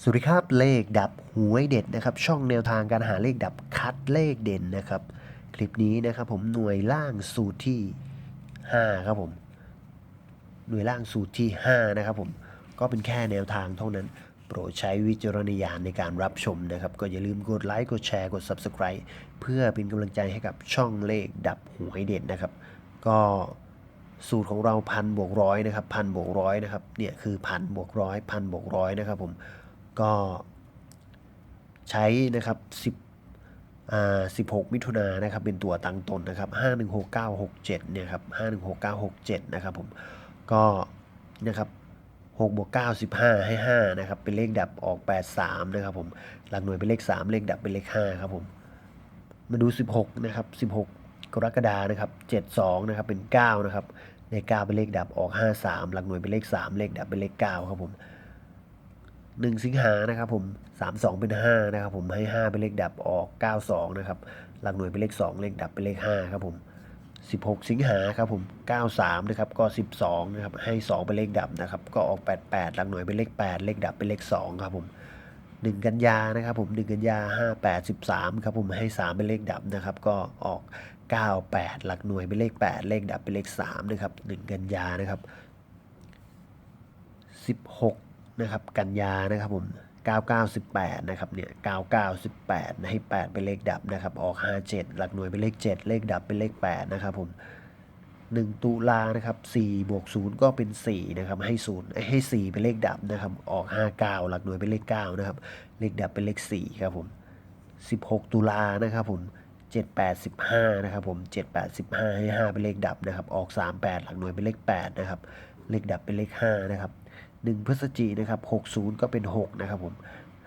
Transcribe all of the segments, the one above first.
สวัสดีครับเลขดับหวยเด็ดนะครับ ช่องแนวทางการหาเลขดับคัดเลขเด่นนะครับ คลิปนี้นะครับผมหน่วยล่างสูตรที่ 5 ครับผม หน่วยล่างสูตรที่ 5 นะครับผม ก็เป็นแค่แนวทางเท่านั้น โปรดใช้วิจารณญาณในการรับชมนะครับ ก็อย่าลืมกดไลค์กดแชร์กด Subscribe เพื่อเป็นกำลังใจให้กับช่องเลขดับหวยเด่นนะครับ ก็สูตรของเราพันบวกร้อยนะครับพันบวกร้อยนะครับเนี่ยคือพันบวกร้อยพันบวกร้อยนะครับผม ก็ใช้นะครับ10อ่า16 มิถุนายนนะครับเป็นตัวตังต้นนะครับ516967เนี่ยครับ516967นะครับผมก็นะครับ6บวก9 15 ให้ 5 นะครับ เป็นเลขดับออก 83 นะครับผม หลักหน่วยเป็นเลข 3 เลขดับเป็นเลข 5 ครับผม มาดู 16 นะครับ 16 กรกฎานะครับ 72 นะครับ เป็น 9 นะครับเลข9เป็นเลขดับออก 53 หลักหน่วยเป็นเลข 3 เลขดับเป็นเลข 9 ครับผม 1 สิงหานะครับผม 32 เป็น 5 นะครับผมให้ 5 เป็นเลขดับออก 92 นะครับ หลักหน่วยเป็นเลข 2 เลขดับเป็นเลข 5 ครับผม 16 สิงหาครับผม 93 นะครับ ก็ 12 นะครับ ให้ 2 เป็นเลขดับนะครับ ก็ออก 88 หลักหน่วยเป็นเลข 8 เลขดับเป็นเลข 2 ครับผม 1 กันยานะครับผม 1 กันยา 58 13 ครับผม ให้ 3 เป็นเลขดับนะครับ ก็ออก 98 หลักหน่วยเป็นเลข 8 เลขดับเป็นเลข 3 นะครับ 1 กันยานะครับ 16 นะครับกันยานะครับผม9918นะครับเนี่ย9918ให้ 8 เป็นเลขดับนะครับออก 57 หลักหน่วยเป็นเลข 7 เลขดับเป็นเลข 8 นะครับผม1ตุลานะครับ4บวก0ก็เป็น4นะครับให้0ให้ 4 เป็นเลขดับนะครับออก 59 หลักหน่วยเป็นเลข9นะครับเลขดับเป็นเลข4ครับผม16 ตุลานะครับผม7815นะครับผม7815ให้ 5 เป็นเลขดับนะครับออก 38 หลักหน่วยเป็นเลข8นะครับเลขดับเป็นเลข5นะครับ 1พฤศจิกนะครับ60 ก็เป็น 6 นะครับผม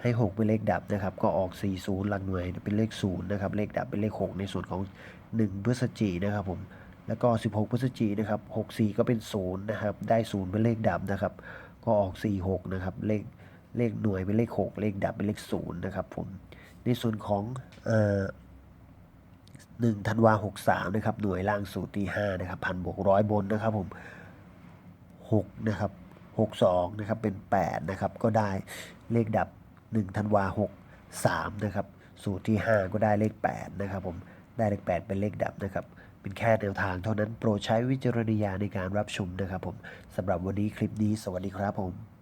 ให้ 6 เป็นเลขดับนะครับ ก็ออก 40หลักหน่วยเป็นเลข0นะครับเลขดับเป็นเลข 6 ในส่วนของ 1พฤศจิกนะครับผมแล้วก็ 16พฤศจิกนะครับ64 ก็เป็น0นะครับได้0เป็นเลขดับนะครับ ก็ออก 46นะครับเลขเลขหน่วยเป็นเลข 6 เลขดับเป็นเลข0นะครับผมในส่วนของเอ่อ1ธันวา63นะครับหน่วยล่างสูตรที่5นะครับพันบวกร้อยบนนะครับผม6นะครับ 62นะครับเป็น8นะครับก็ได้เลขดับ1ธันวา63นะครับสูตรที่ 5 ก็ได้เลข8นะครับผมได้เลข 8 เป็นเลขดับนะครับเป็นแค่แนวทางเท่านั้นโปรดใช้วิจารณญาณในการรับชมนะครับผมสำหรับวันนี้คลิปนี้สวัสดีครับผม